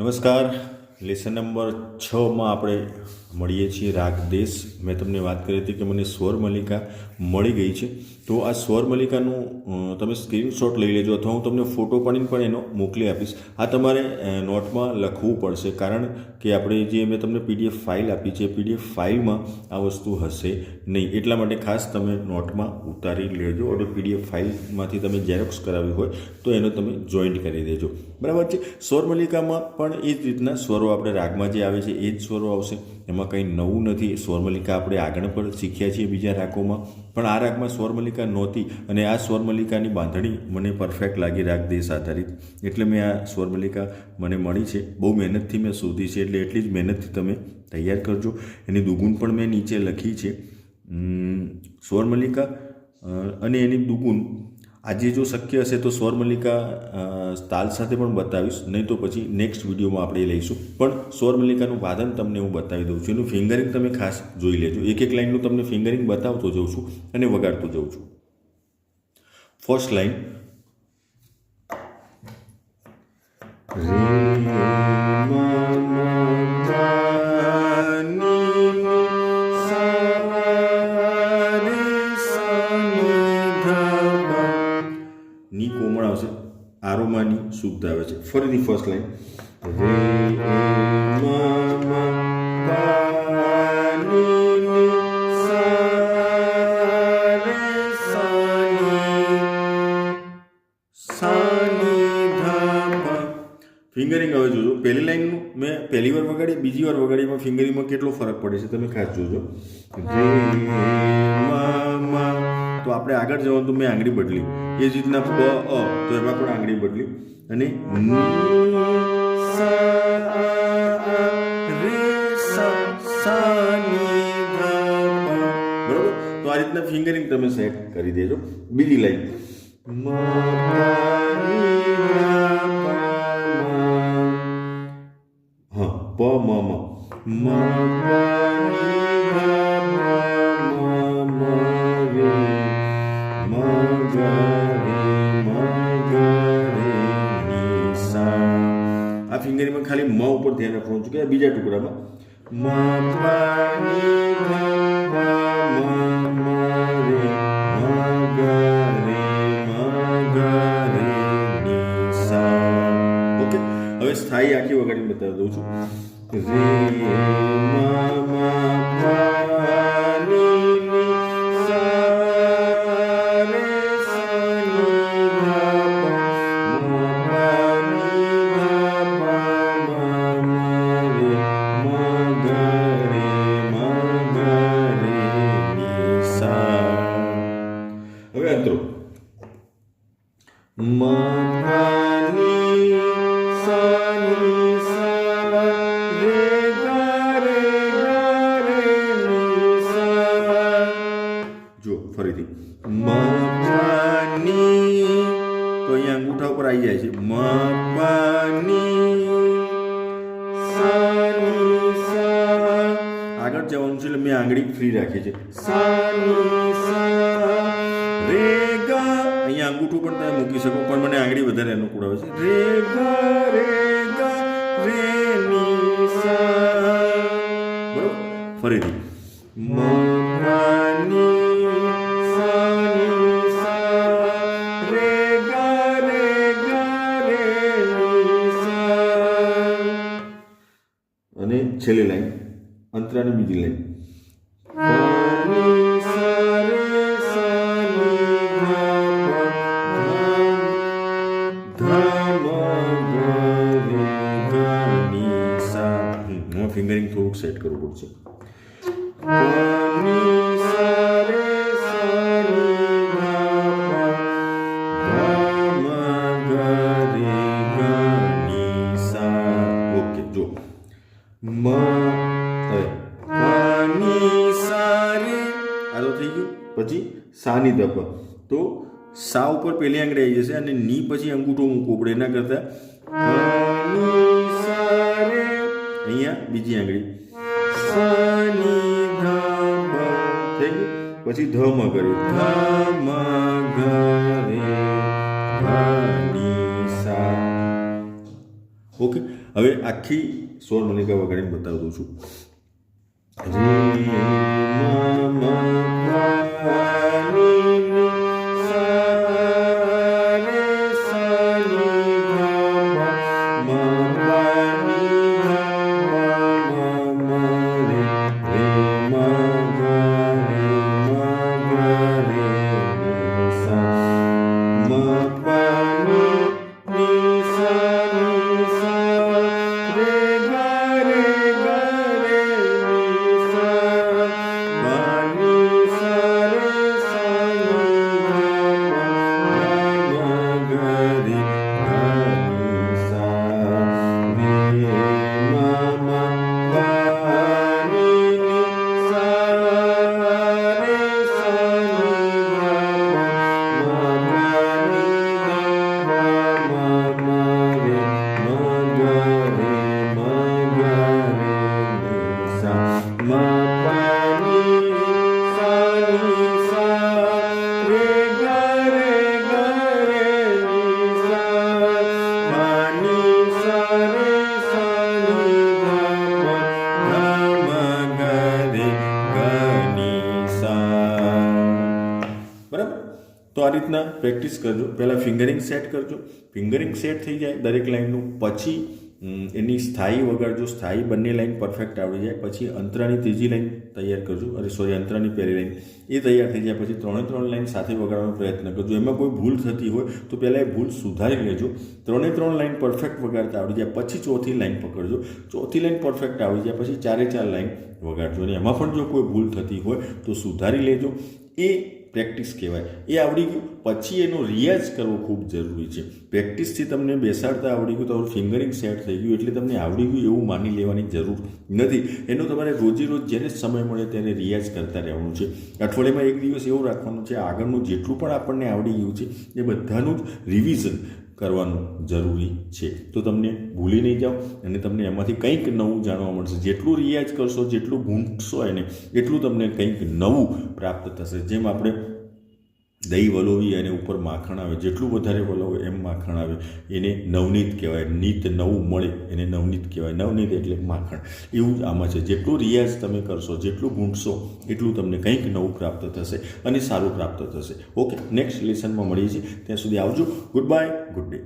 નમસ્કાર. Lesson number છમાં આપણે મળીએ છીએ. રાગ દેશ. મેં તમને વાત કરી હતી કે મને સ્વર મલિકા મળી ગઈ છે. તો આ સ્વર મલિકાનું તમે સ્ક્રીનશોટ લઈ લેજો અથવા હું તમને ફોટો પાડીને પણ એનો મોકલી આપીશ. આ તમારે નોટમાં લખવું પડશે. કારણ કે આપણે જે મેં તમને પીડીએફ ફાઇલ આપી છે પીડીએફ ફાઇલમાં આ વસ્તુ હશે નહીં. એટલા માટે ખાસ તમે નોટમાં ઉતારી લેજો. અને પીડીએફ ફાઇલમાંથી તમે ઝેરોક્સ કરાવી હોય તો એનો તમે જોઈન્ટ કરી દેજો. બરાબર છે? સ્વરમલિકામાં પણ એ જ રીતના સ્વરો આપણે રાગમાં જે આવે છે એ જ સ્વરો આવશે. એમાં કંઈ નવું નથી. સ્વરમલ્લિકા આપણે આગળ પણ શીખ્યા છીએ બીજા રાગોમાં. પણ આ રાગમાં સ્વરમલ્લિકા નહોતી અને આ સ્વરમલ્લિકાની બાંધણી મને પરફેક્ટ લાગી રાગ દેશ આધારિત. એટલે મેં આ સ્વરમલ્લિકા મને મળી છે. બહુ મહેનતથી મેં શોધી છે એટલે એટલી જ મહેનતથી તમે તૈયાર કરજો. એની દુગુણ પણ મેં નીચે લખી છે. ઉમ, સ્વરમલ્લિકા અને એની દુગુણ આજે જો શક્ય હશે તો સ્વરમલ્લિકા તાલ સાથે પણ બતાવીશ. નહીં તો પછી નેક્સ્ટ વિડીયોમાં આપણે લઈશું. પણ સ્વરમલ્લિકાનું વાદન તમને હું બતાવી દઉં છું. એનું ફિંગરિંગ તમે ખાસ જોઈ લેજો. એક એક લાઇનનું તમને ફિંગરિંગ બતાવતો જઉં છું અને વગાડતો જઉં છું. ફર્સ્ટ લાઇનની આવશે. આરોમાની શુદ્ધ આવે છે. ફરીથી ફર્સ્ટ લાઈન ફિંગરિંગ હવે જોજો. પહેલી લાઈનનું મેં પહેલી વાર વગાડી, બીજી વાર વગાડી એમાં ફિંગરિંગમાં કેટલો ફરક પડે છે તમે ખાસ જોજો. તો આપણે આગળ જવાનું તો મેં આંગળી બદલી. એ જ રીતના બ અ, તો એમાં પણ આંગળી બદલી. અને પ તો આ રીતના ફિંગરિંગ તમે સેટ કરી દેજો. બીજી લાઈન. પા પા હા, પ, મ મ. મ આ ફિંગરિંગમાં ખાલી મ ઉપર ધ્યાન રાખવાનું છું કે બીજા ટુકડામાં હવે સ્થાયી આખી વગાડીને બતાવી દઉં છું રે મ હવે અંતરો મ પા ની સા ની સા રે ગ રે ગ રે ની સા જો ફરીથી. મ તો અહીંયા અંગૂઠા ઉપર આવી જાય છે. મ પા ની સા ની સા આગળ જવાનું છે એટલે મેં આંગળી ફ્રી રાખી છે. સા અંગૂઠું પણ તમે મૂકી શકો, પણ મને આંગળી વધારે અનુકૂળ આવે છે. રે ગ રે ગ રે ની સા બરોબર? ફરીથી. મ પા ની સા ની સા રે ગ રે ગ રે ની સા અને છેલ્લી લાઈન, અંતરાની બીજી લાઈન. પા ની સા રે આ તો થઈ ગયું. પછી સા ની ધ તો સા ઉપર પહેલી આંગળી આવી જશે અને ની પછી અંગૂઠો મૂકવો પડે. એના કરતાં અહીંયા બીજી આંગળી. થઈ ગયું. પછી ધ મ કર્યું ધ મ ગ રે ધ ની સા ઓકે. હવે આખી સોર મલિકા વગાડીને બતાવી છું. તો આ રીતના પ્રેક્ટિસ કરજો. પહેલાં ફિંગરિંગ સેટ કરજો. ફિંગરિંગ સેટ થઈ જાય દરેક લાઇનનું પછી એની સ્થાયી વગાડજો સ્થાયી બંને લાઇન પરફેક્ટ આવડી જાય, પછી અંતરાની ત્રીજી લાઇન તૈયાર કરજો. અરે સોરી અંતરાની પહેલી લાઇન એ તૈયાર થઈ જાય, પછી ત્રણે ત્રણ લાઇન સાથે વગાડવાનો પ્રયત્ન કરજો. એમાં કોઈ ભૂલ થતી હોય, તો પહેલાં એ ભૂલ સુધારી લેજો. ત્રણે ત્રણ લાઇન પરફેક્ટ વગાડતા આવડી જાય, પછી ચોથી લાઇન પકડજો. ચોથી લાઇન પરફેક્ટ આવડી જાય, પછી ચારે ચાર લાઇન વગાડજો. અને એમાં પણ જો કોઈ ભૂલ થતી હોય, તો સુધારી લેજો. એ પ્રેક્ટિસ કહેવાય. એ આવડી ગયું. પછી એનો રિયાઝ કરવો ખૂબ જરૂરી છે. પ્રેક્ટિસથી તમને બેસાડતા આવડી ગયું, તમારું ફિંગરિંગ સેટ થઈ ગયું એટલે તમને આવડી ગયું એવું માની લેવાની જરૂર નથી. એનો તમારે રોજે રોજ જ્યારે સમય મળે ત્યારે રિયાઝ કરતા રહેવાનું છે. અઠવાડિયામાં એક દિવસ એવું રાખવાનું છે, આગળનું જેટલું પણ આપણને આવડી ગયું છે, એ બધાનું જ રિવિઝન કરવાનું જરૂરી છે. તો તમને ભૂલી નહીં જાઓ અને તમને એમાંથી કંઈક નવું જાણવા મળશે. જેટલું રિયાઝ કરશો, જેટલું ભૂંટશો એને, એટલું તમને કંઈક નવું પ્રાપ્ત થશે. જેમ આપણે દહીં વલોવી અને ઉપર માખણ આવે, જેટલું વધારે વલોવે એમ માખણ આવે. એને નવનીત કહેવાય, નીત નવું મળે, એને નવનીત કહેવાય. નવનીત એટલે માખણ. એવું જ આમાં છે. જેટલું રિયાઝ તમે કરશો, જેટલું ભૂંટશો એટલું તમને કંઈક નવું પ્રાપ્ત થશે અને સારું પ્રાપ્ત થશે. ઓકે, નેક્સ્ટ લેસનમાં મળીએ છીએ. ત્યાં સુધી આવજો. Good bye good day